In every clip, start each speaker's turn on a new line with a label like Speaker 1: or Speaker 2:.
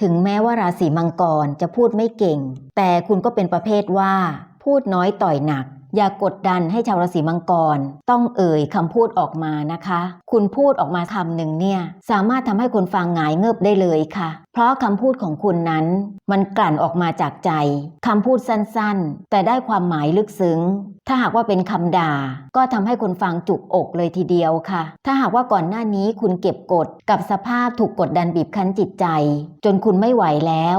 Speaker 1: ถึงแม้ว่าราศีมังกรจะพูดไม่เก่ง แต่คุณก็เป็นประเภทว่า พูดน้อยต่อยหนัก อย่ากดดันให้ชาวราศีมังกร ต้องเอ่ยคำพูดออกมานะคะ คุณพูดออกมาคำหนึ่งเนี่ย สามารถทำให้คนฟังหงายเงิบได้เลยค่ะ เพราะคำพูดของคุณนั้น มันกลั่นออกมาจากใจคำพูดสั้นๆ แต่ได้ความหมายลึกซึ้ง ถ้าหากว่าเป็นคำด่า ก็ทำให้คนฟังจุกอกเลยทีเดียวค่ะ ถ้าหากว่าก่อนหน้านี้คุณเก็บกดกับสภาพถูกกดดันบีบคั้นจิตใจ จนคุณไม่ไหวแล้ว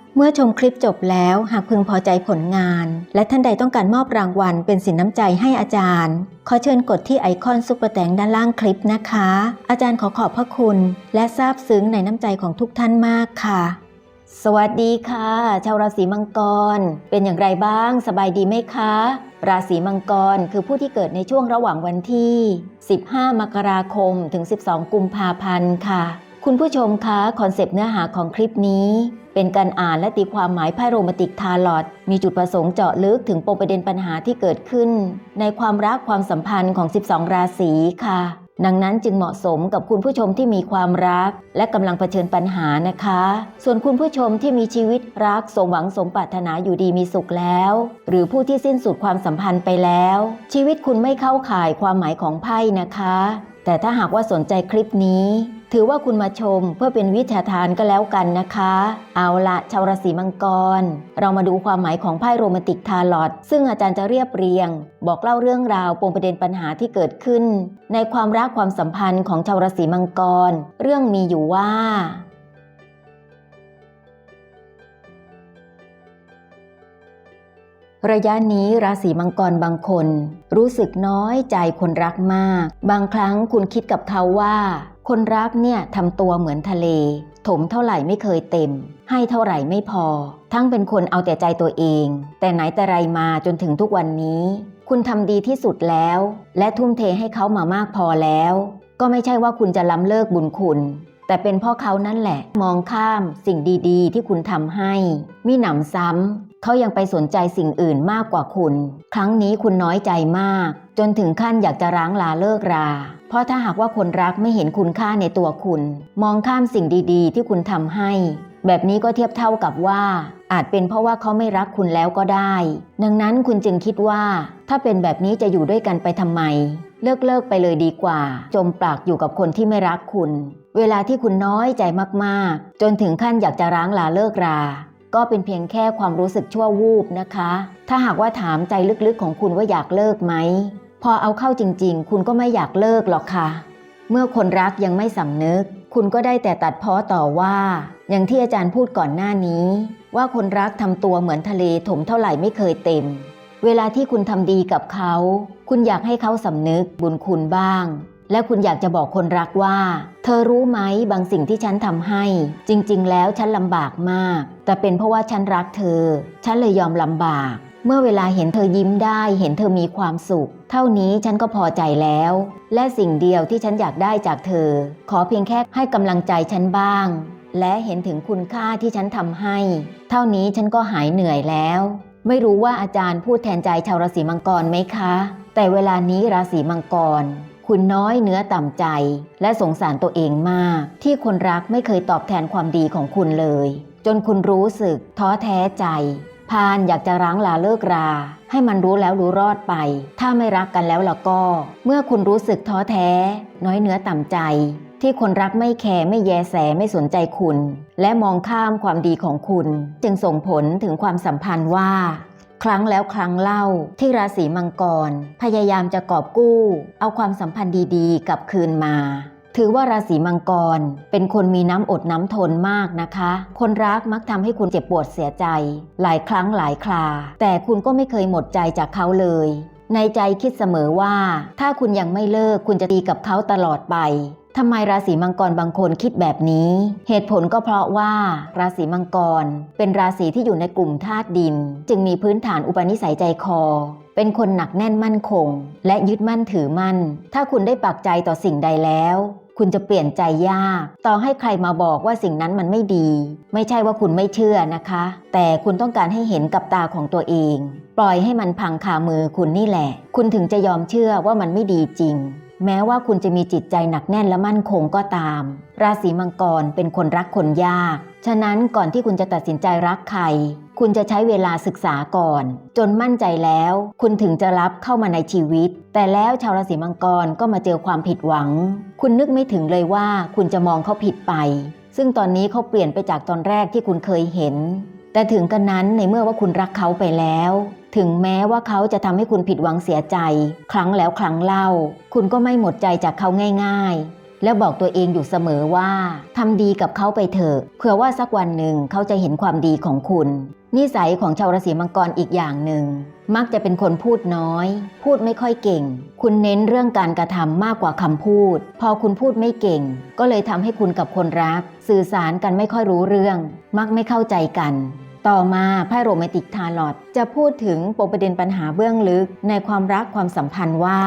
Speaker 1: เมื่อชมคลิปจบแล้วหากพึงพอใจผลงาน และท่านใดต้องการมอบรางวัลเป็นสินน้ำใจให้อาจารย์ ขอเชิญกดที่ไอคอนซุปเปอร์แตงด้านล่างคลิปนะคะ อาจารย์ขอขอบพระคุณ และซาบซึ้งในน้ำใจของทุกท่านมากค่ะ สวัสดีค่ะ ชาวราศีมังกร เป็นอย่างไรบ้าง สบายดีไหมคะ ราศีมังกรคือผู้ที่เกิดในช่วงระหว่างวันที่ 15 มกราคม ถึง 12 กุมภาพันธ์ค่ะ คุณผู้ชมคะคอนเซปต์เนื้อหาของคลิปนี้ เป็นการอ่านและตีความหมายไพ่โรแมนติกทาลอตมีจุดประสงค์เจาะลึกถึงปมประเด็นปัญหาที่เกิดขึ้น ในความรักความสัมพันธ์ของ 12 ราศีค่ะ ดังนั้นจึงเหมาะสมกับคุณผู้ชมที่มีความรัก และกำลังเผชิญปัญหานะคะ ส่วนคุณผู้ชมที่มีชีวิตรักสมหวังสมปรารถนาอยู่ดีมีสุขแล้ว หรือผู้ที่สิ้นสุดความสัมพันธ์ไปแล้ว ชีวิตคุณไม่เข้าข่ายความหมายของไพ่นะคะ แต่ถ้าหากว่าสนใจคลิปนี้ ถือว่าคุณมาชมเพื่อเป็นวิชาทานก็แล้วกันนะคะ เอาละชาวราศีมังกร เรามาดูความหมายของไพ่โรแมนติกทาลอตซึ่งอาจารย์จะเรียบเรียง บอกเล่าเรื่องราวปมประเด็นปัญหาที่เกิดขึ้น ในความรักความสัมพันธ์ของชาวราศีมังกร เรื่องมีอยู่ว่า ระยะนี้ราศีมังกรบางคน รู้สึกน้อยใจคนรักมาก บางครั้งคุณคิดกับเขาว่า คนรักเนี่ยทำตัวเหมือนทะเล ถมเท่าไหร่ไม่เคยเต็ม ให้เท่าไหร่ไม่พอ ทั้งเป็นคนเอาแต่ใจตัวเอง แต่ไหนแต่ไรมาจนถึงทุกวันนี้ คุณทำดีที่สุดแล้ว และทุ่มเทให้เขามามากพอแล้ว ก็ไม่ใช่ว่าคุณจะล้ำเลิกบุญคุณแต่เป็นพ่อเขานั่นแหละ มองข้ามสิ่งดีๆ ที่คุณทำให้มิหนำซ้ำ เขายังไปสนใจสิ่งอื่นมากกว่าคุณ ครั้งนี้คุณน้อยใจมาก จนถึงขั้นอยากจะร้างลาเลิกรา เพราะถ้าหากว่าคนรักไม่เห็นคุณค่าในตัวคุณ มองข้ามสิ่งดีๆ ที่คุณทำให้ แบบนี้ก็เทียบเท่ากับว่า อาจเป็นเพราะว่าเขาไม่รักคุณแล้วก็ได้ ดังนั้นคุณจึงคิดว่า ถ้าเป็นแบบนี้จะอยู่ด้วยกันไปทำไม เลิกเลิกไปเลยดีกว่า จมปลักอยู่กับคนที่ไม่รักคุณ เวลาที่คุณน้อยใจมากๆ จนถึงขั้นอยากจะร้างลาเลิกรา ก็เป็นเพียงแค่ความรู้สึกชั่ววูบนะคะ ถ้าหากว่าถามใจลึกๆของคุณว่าอยากเลิกไหม พอเอาเข้าจริงๆ คุณก็ไม่อยากเลิกหรอกค่ะ เมื่อคนรักยังไม่สำนึก คุณก็ได้แต่ตัดพ้อต่อว่า อย่างที่อาจารย์พูดก่อนหน้านี้ ว่าคนรักทำตัวเหมือนทะเลถมเท่าไหร่ไม่เคยเต็ม เวลาที่คุณทำดีกับเขา คุณอยากให้เขาสำนึกบุญคุณบ้าง และคุณอยากจะบอกคนรักว่า เธอรู้ไหมบางสิ่งที่ฉันทำให้ จริง ๆ แล้วฉันลำบากมาก แต่เป็นเพราะว่าฉันรักเธอ ฉันเลยยอมลำบาก เมื่อเวลาเห็นเธอยิ้มได้ เห็นเธอมีความสุข เท่านี้ฉันก็พอใจแล้ว และสิ่งเดียวที่ฉันอยากได้จากเธอ ขอเพียงแค่ให้กำลังใจฉันบ้าง และเห็นถึงคุณค่าที่ฉันทำให้ เท่านี้ฉันก็หายเหนื่อยแล้ว ไม่รู้ว่าอาจารย์พูดแทนใจชาวราศีมังกรไหมคะ แต่เวลานี้ราศีมังกร คุณน้อยเนื้อต่ำใจ และสงสารตัวเองมาก ที่คนรักไม่เคยตอบแทนความดีของคุณเลย จนคุณรู้สึกท้อแท้ใจ พานอยากจะร้างลาเลิกรา ให้มันรู้แล้วรู้รอดไป ถ้าไม่รักกันแล้วล่ะก็ เมื่อคุณรู้สึกท้อแท้ น้อยเนื้อต่ำใจ ที่คนรักไม่แคร์ไม่แยแสไม่สนใจคุณ และมองข้ามความดีของคุณ จึงส่งผลถึงความสัมพันธ์ว่า ครั้งแล้วครั้งเล่าที่ราศีมังกร พยายามจะกอบกู้ เอาความสัมพันธ์ดีๆ กลับคืนมาถือว่าราศีมังกร เป็นคนมีน้ำอดน้ำทนมากนะคะ คนรักมักทำให้คุณเจ็บปวดเสียใจ หลายครั้งหลายครา แต่คุณก็ไม่เคยหมดใจจากเขาเลย ในในใจคิดเสมอว่า ถ้าคุณยังไม่เลิกคุณจะตีกับเขาตลอดไป ทำไมราศีมังกรบางคนคิดแบบนี้ เหตุผลก็เพราะว่า ราศีมังกร เป็นราศีที่อยู่ในกลุ่มธาตุดิน จึงมีพื้นฐานอุปนิสัยใจคอ เป็นคนหนักแน่นมั่นคง และยึดมั่นถือมั่น ถ้าคุณได้ปักใจต่อสิ่งใดแล้ว คุณจะเปลี่ยนใจยาก ต่อให้ใครมาบอกว่าสิ่งนั้นมันไม่ดี ไม่ใช่ว่าคุณไม่เชื่อนะคะ แต่คุณต้องการให้เห็นกับตาของตัวเอง ปล่อยให้มันพังคามือคุณนี่แหละ คุณถึงจะยอมเชื่อว่ามันไม่ดีจริง แม้ว่าคุณจะมีจิตใจหนักแน่นและมั่นคงก็ตาม ราศีมังกรเป็นคนรักคนยาก ฉะนั้นก่อนที่คุณจะตัดสินใจรักใคร คุณจะใช้เวลาศึกษาก่อน จนมั่นใจแล้ว คุณถึงจะรับเข้ามาในชีวิต แต่แล้วชาวราศีมังกรก็มาเจอความผิดหวัง คุณนึกไม่ถึงเลยว่าคุณจะมองเขาผิดไป ซึ่งตอนนี้เขาเปลี่ยนไปจากตอนแรกที่คุณเคยเห็น แต่ถึงกันนั้นในเมื่อว่าคุณรักเขาไปแล้ว ถึงแม้ว่าเขาจะทำให้คุณผิดหวังเสียใจ ครั้งแล้วครั้งเล่า คุณก็ไม่หมดใจจากเขาง่าย ๆ แล้วบอกตัวเองอยู่เสมอว่าทำดีกับเขาไปเถอะเผื่อว่าสักวันหนึ่งเขาจะเห็นความดีของคุณ นิสัยของชาวราศีมังกรอีกอย่างหนึ่ง มักจะเป็นคนพูดน้อย พูดไม่ค่อยเก่ง คุณเน้นเรื่องการกระทำมากกว่าคำพูด พอคุณพูดไม่เก่ง ก็เลยทำให้คุณกับคนรัก สื่อสารกันไม่ค่อยรู้เรื่อง มักไม่เข้าใจกันต่อมาไพ่โรแมนติกทาร์ลอตจะพูดถึงปมประเด็นปัญหาเบื้องลึกในความรักความสัมพันธ์ว่า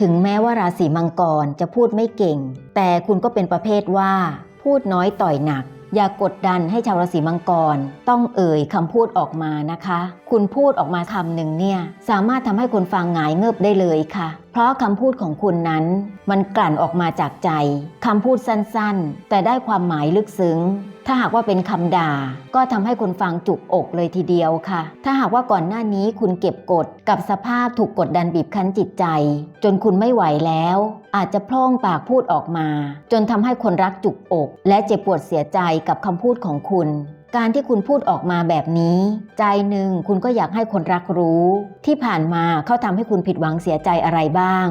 Speaker 1: ถึงแม้ว่าราศีมังกรจะพูดไม่เก่ง แต่คุณก็เป็นประเภทว่า พูดน้อยต่อยหนัก อย่ากกดดันให้ชาวราศีมังกร ต้องเอ่ยคำพูดออกมานะคะ คุณพูดออกมาคำหนึ่งเนี่ยสามารถทำให้คนฟังหงายเงิบได้เลยค่ะ เพราะคำพูดของคุณนั้นมันกลั่นออกมาจากใจคำพูดสั้นๆ แต่ได้ความหมายลึกซึ้ง ถ้าหากว่าเป็นคำด่า ก็ทำให้คนฟังจุกอกเลยทีเดียวค่ะ ถ้าหากว่าก่อนหน้านี้คุณเก็บกดกับสภาพถูกกดดันบีบคั้นจิตใจ จนคุณไม่ไหวแล้ว อาจจะพร่องปากพูดออกมา จนทำให้คนรักจุกอก และเจ็บปวดเสียใจกับคำพูดของคุณ การที่คุณพูดออกมาแบบนี้ ใจหนึ่งคุณก็อยากให้คนรักรู้ ที่ผ่านมาเขาทำให้คุณผิดหวังเสียใจอะไรบ้าง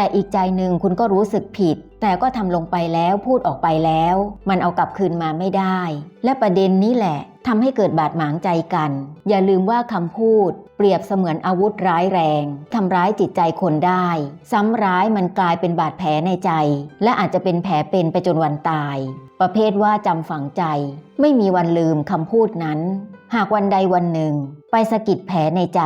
Speaker 1: แต่อีกใจหนึ่งคุณก็รู้สึกผิด แต่ก็ทำลงไปแล้วพูดออกไปแล้ว มันเอากลับคืนมาไม่ได้ และประเด็นนี้แหละทำให้เกิดบาดหมางใจกัน อย่าลืมว่าคำพูด เปรียบเสมือนอาวุธร้ายแรงทำร้ายจิตใจคนได้ ซ้ำร้ายมันกลายเป็นบาดแผลในใจ และอาจจะเป็นแผลเป็นไปจนวันตาย ประเภทว่าจำฝังใจ ไม่มีวันลืมคำพูดนั้นหากวันใดวันหนึ่ง ไปสะกิดแผลในใจ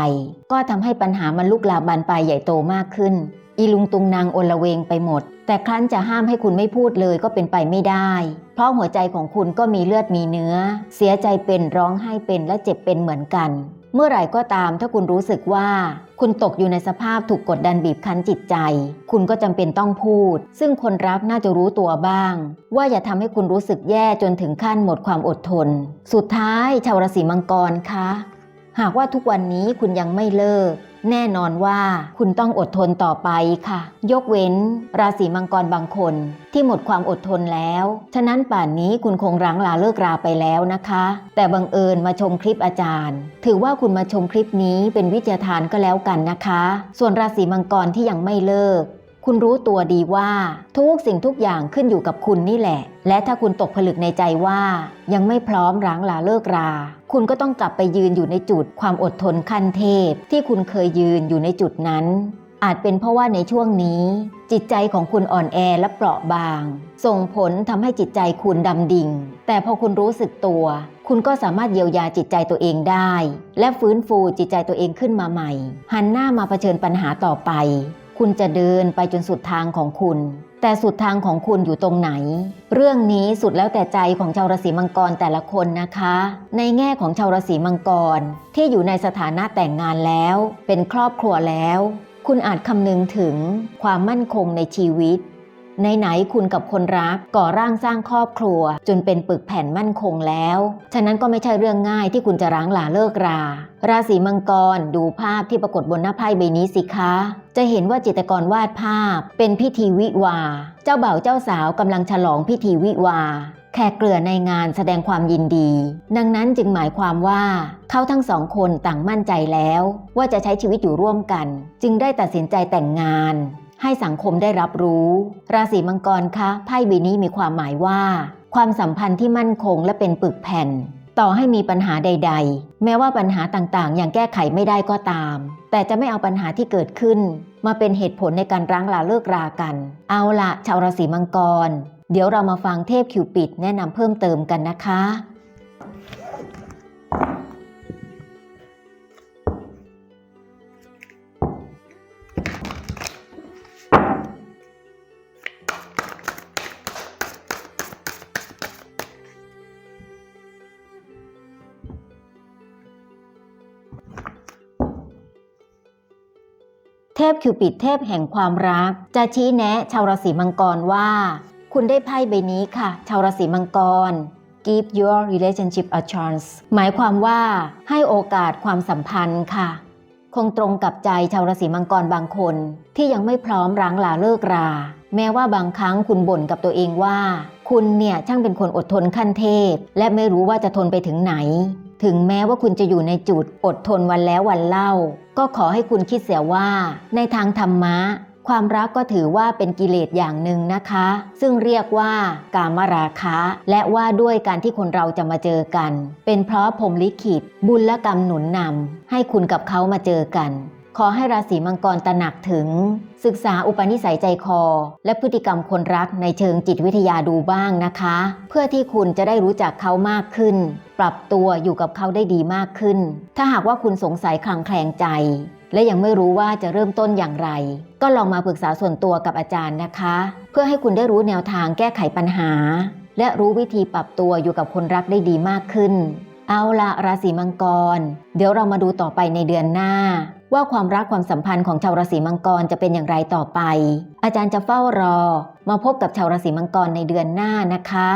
Speaker 1: ก็ทำให้ปัญหามันลุกลามบานปลายใหญ่โตมากขึ้น อีลุงตุงนางโอละเวงไปหมด แต่ครั้นจะห้ามให้คุณไม่พูดเลยก็เป็นไปไม่ได้ เพราะหัวใจของคุณก็มีเลือดมีเนื้อ เสียใจเป็นร้องไห้เป็นและเจ็บเป็นเหมือนกัน เมื่อไหร่ก็ตามถ้าคุณรู้สึกว่า คุณตกอยู่ในสภาพถูกกดดันบีบคั้นจิตใจ คุณก็จำเป็นต้องพูด ซึ่งคนรักน่าจะรู้ตัวบ้าง ว่าอย่าทำให้คุณรู้สึกแย่จนถึงขั้นหมดความอดทน สุดท้ายชาวราศีมังกรคะ หากว่าทุกวันนี้คุณยังไม่เลิก แน่นอนว่าคุณต้องอดทนต่อไปค่ะ ยกเว้น ราศีมังกรบางคน ที่หมดความอดทนแล้ว ฉะนั้นป่านนี้คุณคงรังลาเลิกราไปแล้วนะคะ แต่บังเอิญมาชมคลิปอาจารย์ ถือว่าคุณมาชมคลิปนี้เป็นวิจยาทานก็แล้วกันนะคะ ส่วนราศีมังกรที่ยังไม่เลิก คุณรู้ตัวดีว่า ทุกสิ่งทุกอย่างขึ้นอยู่กับคุณนี่แหละ และถ้าคุณตกผลึกในใจว่า ยังไม่พร้อมร้างลาเลิกรา คุณก็ต้องกลับไปยืนอยู่ในจุดความอดทนขั้นเทพ ที่คุณเคยยืนอยู่ในจุดนั้น อาจเป็นเพราะว่าในช่วงนี้ จิตใจของคุณอ่อนแอและเปราะบาง ส่งผลทำให้จิตใจคุณดำดิ่ง แต่พอคุณรู้สึกตัว คุณก็สามารถเยียวยาจิตใจตัวเองได้ และฟื้นฟูจิตใจตัวเองขึ้นมาใหม่ หันหน้ามาเผชิญปัญหาต่อไป คุณจะเดินไปจนสุดทางของคุณ แต่สุดทางของคุณอยู่ตรงไหน เรื่องนี้สุดแล้วแต่ใจของชาวราศีมังกรแต่ละคนนะคะ ในแง่ของชาวราศีมังกร ที่อยู่ในสถานะแต่งงานแล้ว เป็นครอบครัวแล้ว คุณอาจคำนึงถึงความมั่นคงในชีวิต ในไหนคุณกับคนรักก่อร่างสร้างครอบครัว จนเป็นปึกแผ่นมั่นคงแล้ว ฉะนั้นก็ไม่ใช่เรื่องง่ายที่คุณจะร้างหลาเลิกรา ราศีมังกรดูภาพที่ปรากฏบนหน้าไพ่ใบนี้สิคะ จะเห็นว่าจิตรกรวาดภาพ เป็นพิธีวิวา เจ้าบ่าวเจ้าสาวกำลังฉลองพิธีวิวาแขกเกลือในงานแสดงความยินดี ดังนั้นจึงหมายความว่าเขาทั้งสองคนต่างมั่นใจแล้ว ว่าจะใช้ชีวิตอยู่ร่วมกัน จึงได้ตัดสินใจแต่งงาน ให้สังคมได้รับรู้ ราศีมังกรคะไพ่ใบนี้มีความหมายว่า ความสัมพันธ์ที่มั่นคงและเป็นปึกแผ่น ต่อให้มีปัญหาใด ๆ แม้ว่าปัญหาต่างๆ อย่างแก้ไขไม่ได้ก็ตาม แต่จะไม่เอาปัญหาที่เกิดขึ้น มาเป็นเหตุผลในการร้างลาเลิกรากัน เอาละชาวราศีมังกร เดี๋ยวเรามาฟังเทพคิวปิดแนะนำเพิ่มเติมกันนะคะ ทพคิวปิดเทพแห่งความรัก จะชี้แนะชาวราศีมังกรว่า คุณได้ไพ่ใบนี้ค่ะ ชาวราศีมังกร give your relationship a chance หมายความว่าให้โอกาสความสัมพันธ์ค่ะ คงตรงกับใจชาวราศีมังกรบางคน ที่ยังไม่พร้อมร้างลาเลิกรา แม้ว่าบางครั้งคุณบ่นกับตัวเองว่า คุณเนี่ยช่างเป็นคนอดทนขั้นเทพ และไม่รู้ว่าจะทนไปถึงไหน ถึงแม้ว่าคุณจะอยู่ในจุดอดทนวันแล้ววันเล่า ก็ขอให้คุณคิดเสียว่า ในทางธรรมะ ความรักก็ถือว่าเป็นกิเลสอย่างหนึ่งนะคะ ซึ่งเรียกว่ากามราคะ และว่าด้วยการที่คนเราจะมาเจอกัน เป็นเพราะพรมลิขิต บุญและกรรมหนุนนำให้คุณกับเขามาเจอกัน ขอให้ราศีมังกรตระหนักถึง ศึกษาอุปนิสัยใจคอ และพฤติกรรมคนรักในเชิงจิตวิทยาดูบ้างนะคะ เพื่อที่คุณจะได้รู้จักเขามากขึ้น ปรับตัวอยู่กับเขาได้ดีมากขึ้น ถ้าหากว่าคุณสงสัยคลางแคลงใจ และยังไม่รู้ว่าจะเริ่มต้นอย่างไร ก็ลองมาปรึกษาส่วนตัวกับอาจารย์นะคะ เพื่อให้คุณได้รู้แนวทางแก้ไขปัญหา และรู้วิธีปรับตัวอยู่กับคนรักได้ดีมากขึ้น เอาละราศีมังกร เดี๋ยวเรามาดูต่อไปในเดือนหน้า ว่าความรักความสัมพันธ์ของชาวราศีมังกรจะเป็นอย่างไรต่อไป อาจารย์จะเฝ้ารอ มาพบกับชาวราศีมังกรในเดือนหน้านะคะ